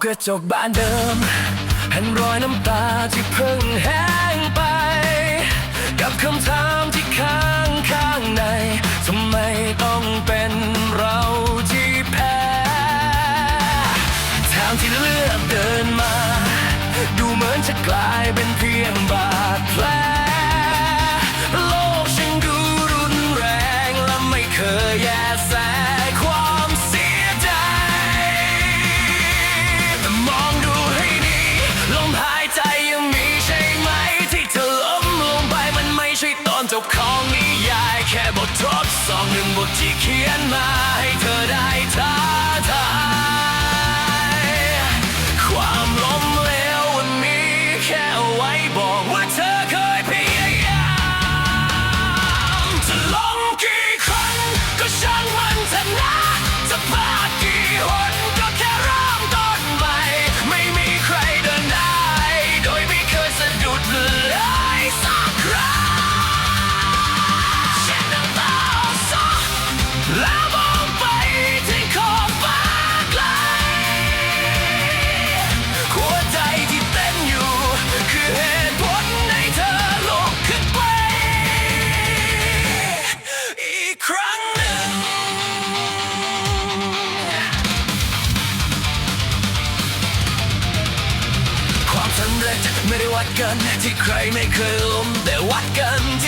จกบานเดิมเห็นรอยน้ำตาที่เพิ่งแห้งไป กับคำถามที่ค้างข้างในทำไมต้องเป็นเราที่แพ้ทางที่เลือกเดินมา ดูเหมือนจะกลายเป็นเพียงบาดแผล จบของนิยายแค่บททดสอบหนึ่งบทที่เขียนมา ไม่ได้วัดกันที่ใครไม่เคยล้มแต่วัดกันที่